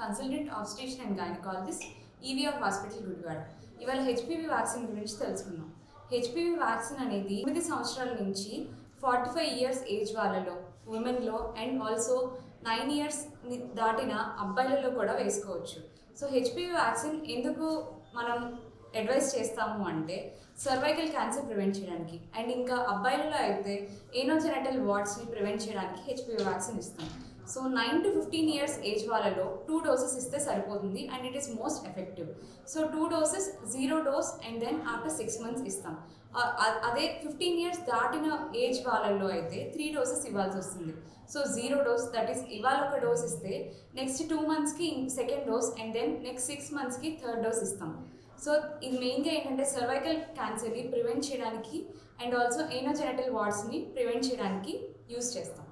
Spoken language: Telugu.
Consultant obstetrician and gynaecologist EVR hospital Gudivada ఇవాళ హెచ్పివి వ్యాక్సిన్ గురించి తెలుసుకుందాం. హెచ్పివి వ్యాక్సిన్ అనేది తొమ్మిది సంవత్సరాల నుంచి ఫార్టీ ఫైవ్ ఇయర్స్ ఏజ్ వాళ్ళలో ఉమెన్లో అండ్ ఆల్సో నైన్ ఇయర్స్ దాటిన అబ్బాయిలలో కూడా వేసుకోవచ్చు. సో హెచ్పివి వ్యాక్సిన్ ఎందుకు మనం అడ్వైస్ చేస్తాము అంటే సర్వైకల్ క్యాన్సర్ ప్రివెంట్ చేయడానికి. అండ్ ఇంకా అబ్బాయిలలో అయితే ఏనోజెనటల్ వార్డ్స్ని ప్రివెంట్ చేయడానికి హెచ్పివి వ్యాక్సిన్ ఇస్తాం. So nine to fifteen years age వాళ్ళలో టూ డోసెస్ ఇస్తే సరిపోతుంది and it is most effective so two doses zero dose and then after six months ఇస్తాం. అదే ఫిఫ్టీన్ ఇయర్స్ దాటిన ఏజ్ వాళ్ళల్లో అయితే త్రీ డోసెస్ ఇవ్వాల్సి వస్తుంది. So zero dose that is ఇవాళ ఒక డోస్ ఇస్తే నెక్స్ట్ టూ మంత్స్కి second dose and then next six మంత్స్కి థర్డ్ డోస్ ఇస్తాం. సో ఇది మెయిన్గా ఏంటంటే సర్వైకల్ క్యాన్సర్ని ప్రివెంట్ చేయడానికి అండ్ ఆల్సో ఏనోజెనటల్ వార్డ్స్ని ప్రివెంట్ చేయడానికి యూస్ చేస్తాం.